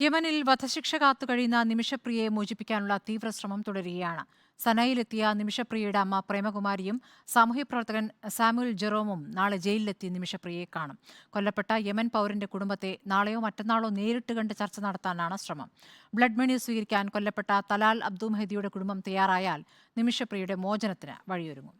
യമനിൽ വധശിക്ഷ കാത്തു കഴിയുന്ന നിമിഷപ്രിയയെ മോചിപ്പിക്കാനുള്ള തീവ്രശ്രമം തുടരുകയാണ്. സനയിലെത്തിയ നിമിഷപ്രിയയുടെ അമ്മ പ്രേമകുമാരിയും സാമൂഹ്യപ്രവർത്തകൻ സാമുൽ ജെറോമും നാളെ ജയിലിലെത്തി നിമിഷപ്രിയയെ കാണും. കൊല്ലപ്പെട്ട യമൻ പൗരന്റെ കുടുംബത്തെ നാളെയോ മറ്റന്നാളോ നേരിട്ട് കണ്ട് ചർച്ച നടത്താനാണ് ശ്രമം. ബ്ലഡ് മണി സ്വീകരിക്കാൻ കൊല്ലപ്പെട്ട തലാൽ അബ്ദു മെഹദിയുടെ കുടുംബം തയ്യാറായാൽ നിമിഷപ്രിയയുടെ മോചനത്തിന് വഴിയൊരുങ്ങും.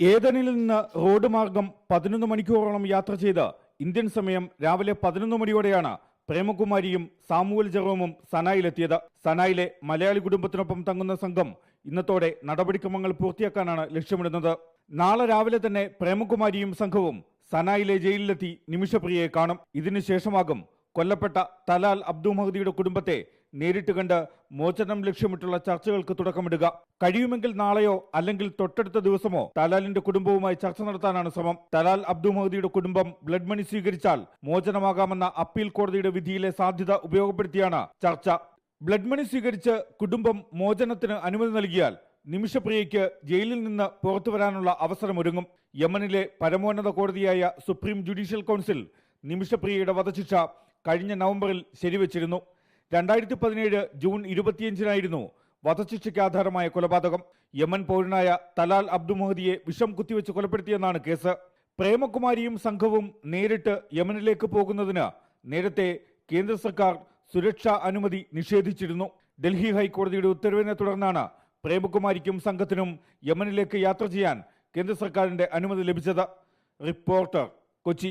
ഏതനിൽ നിന്ന് റോഡ് മാർഗം പതിനൊന്ന് മണിക്കൂറോളം യാത്ര ചെയ്ത് ഇന്ത്യൻ സമയം രാവിലെ പതിനൊന്ന് മണിയോടെയാണ് പ്രേമകുമാരിയും സാമുവൽ ജെറോമും സനായിലെത്തിയത്. സനായിലെ മലയാളി കുടുംബത്തിനൊപ്പം തങ്ങുന്ന സംഘം ഇന്നത്തോടെ നടപടിക്രമങ്ങൾ പൂർത്തിയാക്കാനാണ് ലക്ഷ്യമിടുന്നത്. നാളെ രാവിലെ തന്നെ പ്രേമകുമാരിയും സംഘവും സനായിലെ ജയിലിലെത്തി നിമിഷപ്രിയയെ കാണും. ഇതിനുശേഷമാകും കൊല്ലപ്പെട്ട തലാൽ അബ്ദു മഹദിയുടെ കുടുംബത്തെ നേരിട്ട് കണ്ട് മോചനം ലക്ഷ്യമിട്ടുള്ള ചർച്ചകൾക്ക് തുടക്കമിടുക. കഴിയുമെങ്കിൽ നാളെയോ അല്ലെങ്കിൽ തൊട്ടടുത്ത ദിവസമോ തലാലിന്റെ കുടുംബവുമായി ചർച്ച നടത്താനാണ് ശ്രമം. തലാൽ അബ്ദു മഹദിയുടെ കുടുംബം ബ്ലഡ് മണി സ്വീകരിച്ചാൽ മോചനമാകാമെന്ന അപ്പീൽ കോടതിയുടെ വിധിയിലെ സാധ്യത ഉപയോഗപ്പെടുത്തിയാണ് ചർച്ച. ബ്ലഡ് മണി സ്വീകരിച്ച് കുടുംബം മോചനത്തിന് അനുമതി നൽകിയാൽ നിമിഷപ്രിയയ്ക്ക് ജയിലിൽ നിന്ന് പുറത്തു വരാനുള്ള അവസരമൊരുങ്ങും. യമനിലെ പരമോന്നത കോടതിയായ സുപ്രീം ജുഡീഷ്യൽ കൗൺസിൽ നിമിഷപ്രിയയുടെ വധശിക്ഷ കഴിഞ്ഞ നവംബറിൽ ശരിവച്ചിരുന്നു. രണ്ടായിരത്തി പതിനേഴ് ജൂൺ ഇരുപത്തിയഞ്ചിനായിരുന്നു വധശിക്ഷയ്ക്ക് ആധാരമായ കൊലപാതകം. യമൻ പൗരനായ തലാൽ അബ്ദു മഹദിയെ വിഷം കുത്തിവെച്ച് കൊലപ്പെടുത്തിയെന്നാണ് കേസ്. പ്രേമകുമാരിയും സംഘവും നേരിട്ട് യമനിലേക്ക് പോകുന്നതിന് നേരത്തെ കേന്ദ്ര സർക്കാർ സുരക്ഷാ അനുമതി നിഷേധിച്ചിരുന്നു. ഡൽഹി ഹൈക്കോടതിയുടെ ഉത്തരവിനെ തുടർന്നാണ് പ്രേമകുമാരിക്കും സംഘത്തിനും യമനിലേക്ക് യാത്ര ചെയ്യാൻ കേന്ദ്ര സർക്കാരിന്റെ അനുമതി ലഭിച്ചത്. റിപ്പോർട്ടർ കൊച്ചി.